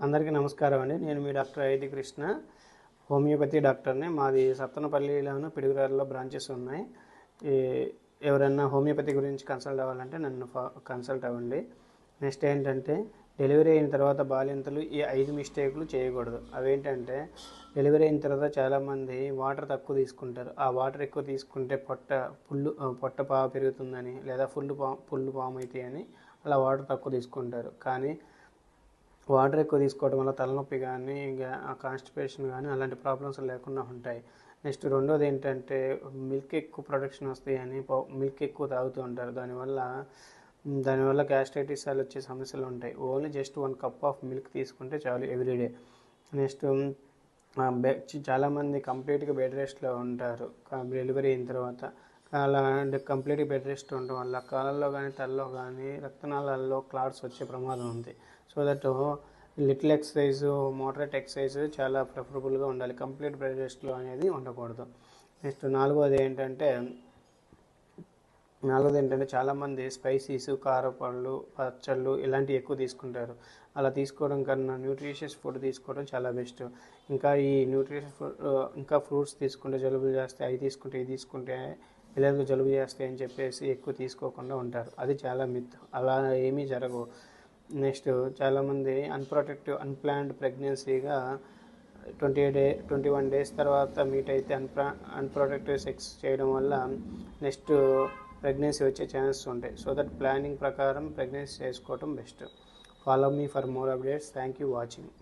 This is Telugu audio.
అందరికీ నమస్కారం అండి. నేను మీ డాక్టర్ ఐటి కృష్ణ. హోమియోపతి డాక్టర్ని. మాది సత్తనపల్లిలోను పిడుగురారులో బ్రాంచెస్ ఉన్నాయి. ఎవరైనా హోమియోపతి గురించి కన్సల్ట్ అవ్వాలంటే నన్ను ఫా- కన్సల్ట్ అవ్వండి. నెక్స్ట్ ఏంటంటే డెలివరీ అయిన తర్వాత బాలింతలు ఈ ఐదు మిస్టేక్లు చేయకూడదు. అవేంటంటే డెలివరీ అయిన తర్వాత చాలామంది వాటర్ తక్కువ తీసుకుంటారు. ఆ వాటర్ ఎక్కువ తీసుకుంటే పొట్ట పుల్లు పొట్ట పా పెరుగుతుందని లేదా ఫుల్ పా పుల్లు పాము అవుతాయని అని అలా వాటర్ తక్కువ తీసుకుంటారు. కానీ వాటర్ ఎక్కువ తీసుకోవడం వల్ల తలనొప్పి కానీ ఇంకా కాన్స్టిపేషన్ కానీ అలాంటి ప్రాబ్లమ్స్ లేకుండా ఉంటాయి. నెక్స్ట్ రెండోది ఏంటంటే మిల్క్ ఎక్కువ ప్రొడక్షన్ వస్తాయని మిల్క్ ఎక్కువ తాగుతూ ఉంటారు. దానివల్ల దానివల్ల గ్యాస్ట్రైటిస్ అలా వచ్చే సమస్యలు ఉంటాయి. Only just one cup of milk తీసుకుంటే చాలు ఎవ్రీడే నెక్స్ట్ చాలామంది కంప్లీట్గా బెడ్ రెస్ట్లో ఉంటారు. డెలివరీ అయిన తర్వాత అలా అంటే కంప్లీట్గా బెడ్ రెస్ట్ ఉండడం వల్ల కాళ్ళల్లో కానీ తలలో కానీ రక్తనాళాల్లో క్లాట్స్ వచ్చే ప్రమాదం ఉంది. So that little exercise moderate exercise చాలా ప్రిఫరబుల్గా ఉండాలి. కంప్లీట్ బెడ్ రెస్ట్లో అనేది ఉండకూడదు. నెక్స్ట్ నాలుగోది ఏంటంటే నాలుగోది ఏంటంటే చాలామంది స్పైసీస్ కారపళ్ళు పచ్చళ్ళు ఇలాంటివి ఎక్కువ తీసుకుంటారు. అలా తీసుకోవడం కన్నా న్యూట్రిషియస్ ఫుడ్ తీసుకోవడం చాలా బెస్ట్. ఇంకా ఈ న్యూట్రిషియస్ ఫుడ్ ఇంకా ఫ్రూట్స్ తీసుకుంటే జలుబులు చేస్తే అవి తీసుకుంటే ఇవి తీసుకుంటే పిల్లలకు జలుబు చేస్తాయని చెప్పేసి ఎక్కువ తీసుకోకుండా ఉంటారు. అది చాలా మిత్ అలా ఏమీ జరగవు. నెక్స్ట్ చాలామంది unprotective unplanned ప్రెగ్నెన్సీగా twenty day twenty one days తర్వాత మీట్ అయితే అన్ప్రా అన్ప్రొటెక్టివ్ సెక్స్ చేయడం వల్ల నెక్స్ట్ ప్రెగ్నెన్సీ వచ్చే ఛాన్సెస్ ఉంటాయి. సో దట్ ప్లానింగ్ ప్రకారం ప్రెగ్నెన్సీ చేసుకోవటం best follow me for more updates thank you watching